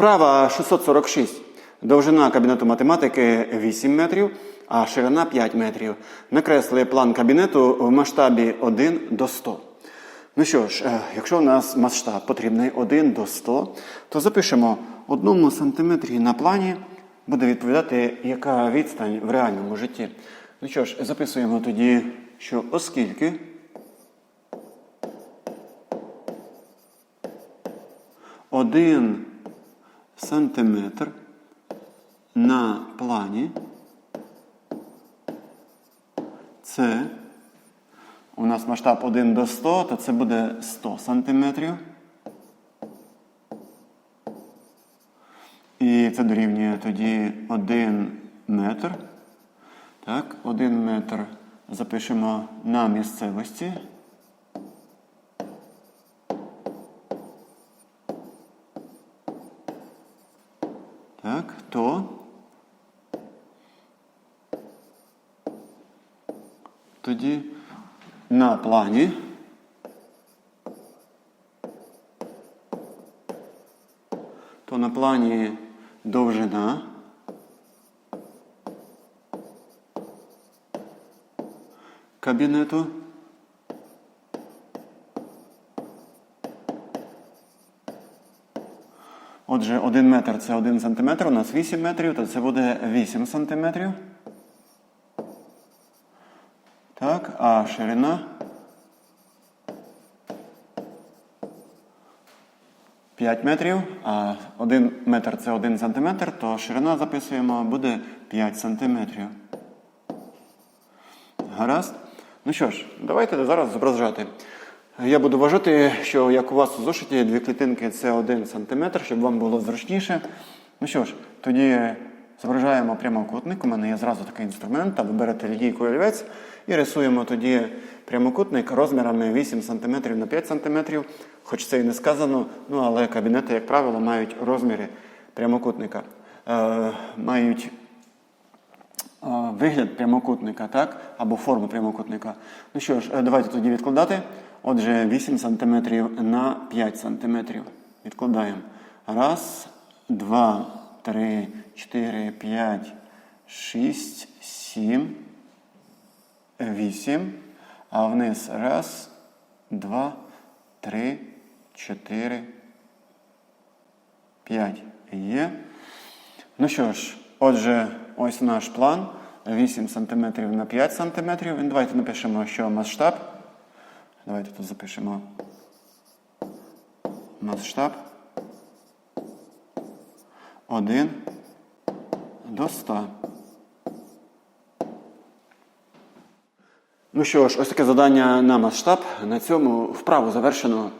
Вправа 646. Довжина кабінету математики 8 метрів, а ширина 5 метрів. Накресли план кабінету в масштабі 1 до 100. Ну що ж, е, якщо у нас масштаб потрібний 1 до 100, то запишемо одному сантиметрі на плані буде відповідати, яка відстань в реальному житті. Ну що ж, записуємо тоді, що оскільки один сантиметр на плані це у нас масштаб 1 до 100, то це буде 100 сантиметрів. І це дорівнює тоді 1 метр. Так, 1 метр запишемо на місцевості. Так, то тоді на плані то на плані довжина кабінету Отже, 1 метр це 1 сантиметр, у нас 8 метрів, то це буде 8 сантиметрів. Так, а ширина 5 метрів, а 1 метр це 1 сантиметр, то ширина записуємо буде 5 сантиметрів. Гаразд. Ну що ж, давайте зараз зображати. Я буду вважати, що як у вас у зошиті дві клітинки це 1 см, щоб вам було зручніше. Ну що ж, тоді зображаємо прямокутник. У мене є зразу такий інструмент, а ви берете лінійку олівець і рисуємо тоді прямокутник розмірами 8 см на 5 см. Хоч це і не сказано, ну але кабінети, як правило, мають розміри прямокутника. Е, мають е, вигляд прямокутника, так? Або форму прямокутника. Ну що ж, е, давайте тоді відкладати. Отже, 8 см на 5 см. Відкладаємо. Раз, два, три, чотири, п'ять, шість, сім, вісім. А вниз раз, два, три, чотири, п'ять. Є. Ну що ж, отже, ось наш план. 8 см на 5 см. І давайте напишемо, що масштаб. Давайте тут запишемо масштаб 1 до 100. Ну що ж, ось таке завдання на масштаб. На цьому вправу завершено.